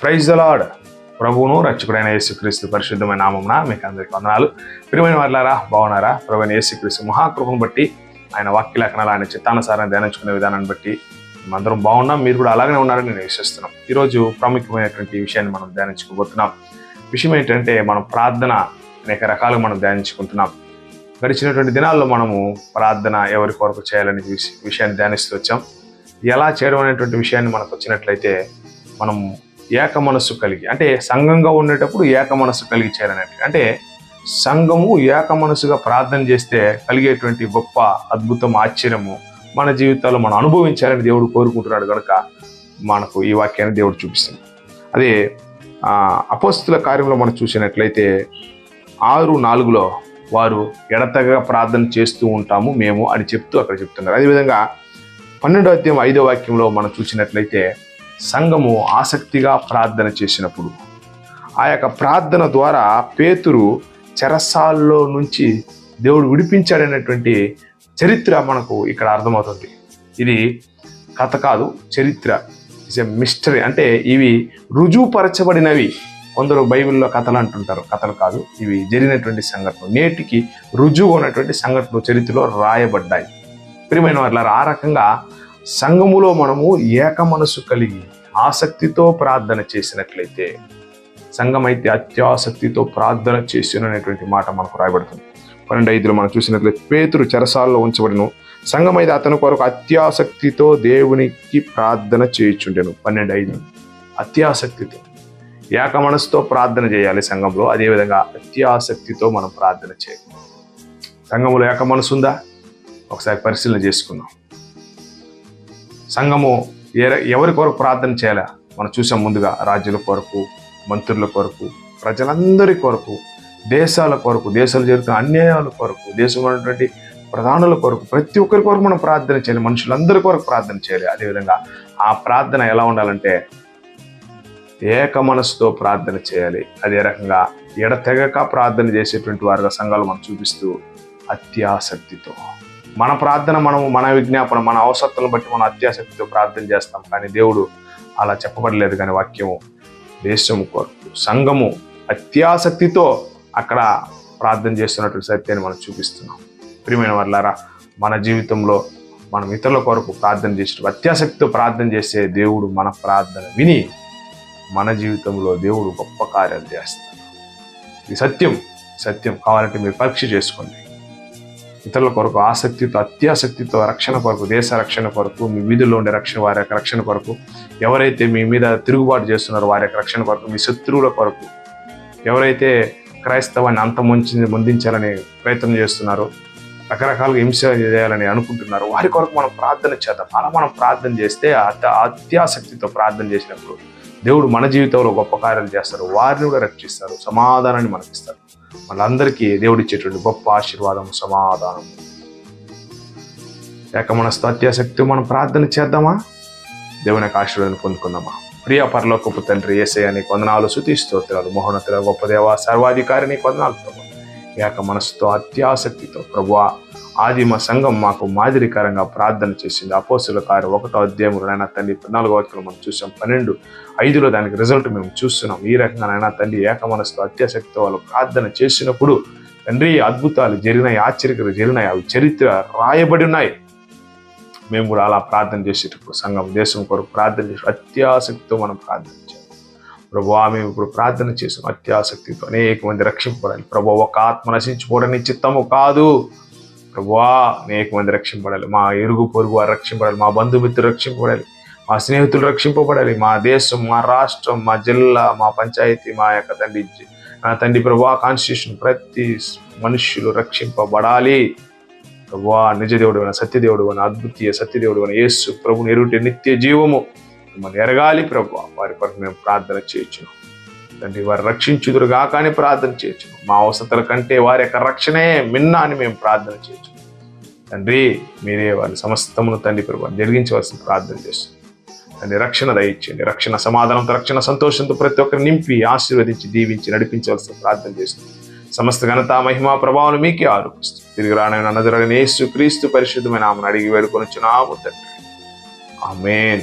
Praise the lord ప్రభువును రక్షకుడైన యేసుక్రీస్తు పరిశుద్ధమైన నామంన మీకు అందరికి వందనాలు. ప్రియమైన వర్లారా బాగున్నారా? ప్రభుని యేసుక్రీస్తు మహాకృపను బట్టి ఆయన వాక్య లేఖనాలు ఆయన చిత్తానుసారం ధ్యానించుకునే విధానాన్ని బట్టి అందరం బాగున్నాం. మీరు కూడా అలాగనే ఉన్నారని నేను విశ్వస్తున్నాం ఈరోజు ప్రాముఖ్యమైనటువంటి విషయాన్ని మనం ధ్యానించుకోబోతున్నాం. విషయం ఏంటంటే మనం ప్రార్థన అనేక రకాలుగా మనం ధ్యానించుకుంటున్నాం. గడిచినటువంటి దినాల్లో మనము ప్రార్థన ఎవరి కొరకు చేయాలనే విషయాన్ని ధ్యానిస్తూ వచ్చాం. ఎలా చేయడం అనేటువంటి విషయాన్ని మనకు వచ్చినట్లయితే మనం ఏక మనస్సు కలిగి అంటే సంఘంగా ఉండేటప్పుడు ఏక మనస్సు కలిగి చేయాలనేది. అంటే సంఘము ఏక మనసుగా ప్రార్థన చేస్తే కలిగేటువంటి గొప్ప అద్భుతం ఆశ్చర్యము మన జీవితాల్లో మనం అనుభవించాలని దేవుడు కోరుకుంటున్నాడు కనుక మనకు ఈ వాక్యాన్ని దేవుడు చూపిస్తుంది అదే అపోస్తుల కార్యంలో మనం చూసినట్లయితే ఆరు నాలుగులో వారు ఎడతగా ప్రార్థన చేస్తూ ఉంటాము మేము అని చెప్తూ అక్కడ చెప్తున్నారు. అదేవిధంగా పన్నెండో అధ్యాయం ఐదో వాక్యంలో మనం చూసినట్లయితే సంఘము ఆసక్తిగా ప్రార్థన చేసినప్పుడు ఆ యొక్క ప్రార్థన ద్వారా పేతురు చెరసాల్లో నుంచి దేవుడు విడిపించాడనేటువంటి చరిత్ర మనకు ఇక్కడ అర్థమవుతుంది. ఇది కథ కాదు చరిత్ర. ఇట్స్ ఎ మిస్టరీ అంటే ఇవి రుజువుపరచబడినవి. కొందరు బైబిల్లో కథలు అంటుంటారు. కథలు కాదు ఇవి జరిగినటువంటి సంఘటనలు. నేటికి రుజువు ఉన్నటువంటి సంఘటనలు చరిత్రలో రాయబడ్డాయి. ప్రియమైన వాళ్ళ ఆ రకంగా సంఘములో మనము ఏక మనసు కలిగి ఆసక్తితో ప్రార్థన చేసినట్లయితే సంఘం అయితే అత్యాసక్తితో ప్రార్థన చేసిన అనేటువంటి మాట మనకు రాయబడుతుంది. పన్నెండు ఐదులో మనం చూసినట్లయితే పేతురు చెరసాల్లో ఉంచబడిను. సంఘం అయితే అతని కొరకు అత్యాసక్తితో దేవునికి ప్రార్థన చేయించుండెను. పన్నెండు ఐదు. అత్యాసక్తితో. ఏక మనసుతో ప్రార్థన చేయాలి సంఘంలో. అదేవిధంగా అత్యాసక్తితో మనం ప్రార్థన చేయాలి. సంఘంలో ఏక మనసు ఉందా ఒకసారి పరిశీలన చేసుకుందాం. సంఘము ఏ ఎవరి కొరకు ప్రార్థన చేయాలా? మనం చూసాం ముందుగా రాజుల కొరకు మంత్రుల కొరకు ప్రజలందరి కొరకు దేశాల కొరకు దేశాలు జరుగుతున్న అన్యాయాల కొరకు దేశంలో ఉన్నటువంటి ప్రధానుల కొరకు ప్రతి ఒక్కరి కొరకు మనం ప్రార్థన చేయాలి. మనుషులందరి కొరకు ప్రార్థన చేయాలి. అదేవిధంగా ఆ ప్రార్థన ఎలా ఉండాలంటే ఏక మనసుతో ప్రార్థన చేయాలి. అదే రకంగా ఎడతెగక ప్రార్థన చేసేటువంటి వారిగా సంఘాలు మనం చూపిస్తూ అత్యాసక్తితో. మన ప్రార్థన మనము మన విజ్ఞాపన మన అవసరతలను బట్టి మనం అత్యాసక్తితో ప్రార్థన చేస్తాం. కానీ దేవుడు అలా చెప్పబడలేదు కానీ వాక్యము దేశము కొరకు సంఘము అత్యాసక్తితో అక్కడ ప్రార్థన చేస్తున్నటువంటి సత్యాన్ని మనం చూపిస్తున్నాం. ప్రియమైన వాళ్ళారా మన జీవితంలో మనం ఇతరుల కొరకు ప్రార్థన చేసిన అత్యాసక్తితో ప్రార్థన చేసే దేవుడు మన ప్రార్థన విని మన జీవితంలో దేవుడు గొప్ప కార్యాలు చేస్తాడు. ఇది సత్యం సత్యం కావాలంటే మీరు పరీక్ష చేసుకోండి. ఇతరుల కొరకు ఆసక్తితో అత్యాసక్తితో రక్షణ కొరకు దేశ రక్షణ కొరకు మీ వీధుల్లో ఉండే రక్షణ వారి యొక్క రక్షణ కొరకు ఎవరైతే మీ మీద తిరుగుబాటు చేస్తున్నారో వారి యొక్క రక్షణ కొరకు మీ శత్రువుల కొరకు ఎవరైతే క్రైస్తవాన్ని అంతమొంచి ముందించాలని ప్రయత్నం చేస్తున్నారో రకరకాలుగా హింస చేయాలని అనుకుంటున్నారు వారి కొరకు మనం ప్రార్థన చేద్దాం. అలా మనం ప్రార్థన చేస్తే అత అత్యాసక్తితో ప్రార్థన చేసినప్పుడు దేవుడు మన జీవితంలో గొప్ప కార్యాలు చేస్తారు వారిని కూడా రక్షిస్తారు సమాధానాన్ని మనకిస్తారు. వాళ్ళందరికీ దేవుడు ఇచ్చేటువంటి గొప్ప ఆశీర్వాదం సమాధానం. ఏక మన అత్యాసక్తి మనం ప్రార్థన చేద్దామా? దేవుని యొక్క ఆశీర్వాదం పొందుకుందామా? ప్రియ పరలోకపు తండ్రి ఏసయ్య నీ కొందనాలు శుతి స్తోత్రాలు. మోహనతుల గొప్ప దేవ సర్వాధికారిని కొందనాలు ఏక మనసుతో అత్యాసక్తితో ప్రభువా ఆదిమ సంఘం మాకు మాదిరికరంగా ప్రార్థన చేసింది. అపోసుల కారు ఒకటో అధ్యాయంలో నాయన తండ్రి పద్నాలుగో వాక్యంలో మనం చూసాం. పన్నెండు ఐదులో దానికి రిజల్ట్ మేము చూస్తున్నాం. ఈ రకంగా నాయన తండ్రి ఏక మనసుతో అత్యాసక్తితో వాళ్ళు ప్రార్థన చేసినప్పుడు తండ్రి అద్భుతాలు జరిగినాయి ఆశ్చర్యకలు జరిగినాయి అవి చరిత్ర రాయబడి ఉన్నాయి. మేము కూడా అలా ప్రార్థన చేసేటప్పుడు సంఘం దేశం కొరకు ప్రార్థన చేసి అత్యాసక్తితో మనం ప్రార్థన చేయాలి ప్రభు మేము ఇప్పుడు ప్రార్థన చేసాం అత్యాసక్తితో అనేక మంది రక్షింపబడాలి. ప్రభు ఒక ఆత్మ నశించుకోవడం నీ చిత్తము కాదు. ప్రభువా అనేక మంది రక్షింపబడాలి. మా ఇరుగు పొరుగు వారు రక్షింపబడాలి. మా బంధుమిత్రులు రక్షింపబడాలి. మా స్నేహితులు రక్షింపబడాలి. మా దేశం మా రాష్ట్రం మా జిల్లా మా పంచాయతీ మా యొక్క తండ్రి తండ్రి ప్రభా కాన్స్టిట్యూషన్ ప్రతి మనుష్యులు రక్షింపబడాలి. ప్రభువా నిజదేవుడు అయిన సత్యదేవుడు అని అద్వితీయ సత్యదేవుడు అని యేసు ప్రభుని ఎరుటి నిత్య జీవము. మిమ్మల్ని ఎరగాలి ప్రభు. వారి కొరకు మేము ప్రార్థన చేయొచ్చును తండ్రి వారు రక్షించుదురుగా కానీ ప్రార్థన చేయొచ్చు మా అవసరతల కంటే వారి యొక్క రక్షణే మిన్న అని మేము ప్రార్థన చేయొచ్చు తండ్రి మీరే వారి సమస్తమును తండ్రి ప్రభు జరిగించవలసిన ప్రార్థన చేస్తుంది తండ్రి రక్షణ దయచేయండి. రక్షణ సమాధానంతో రక్షణ సంతోషంతో ప్రతి ఒక్కరు నింపి ఆశీర్వదించి దీవించి నడిపించవలసిన ప్రార్థన చేస్తుంది సమస్త ఘనత మహిమా ప్రభావం మీకే ఆరోపిస్తుంది తిరిగి రానైన నజరడని యేసు క్రీస్తు పరిశుద్ధమైన ఆమెను అడిగి వేడుకొని వచ్చినాము తండ్రి. Amen.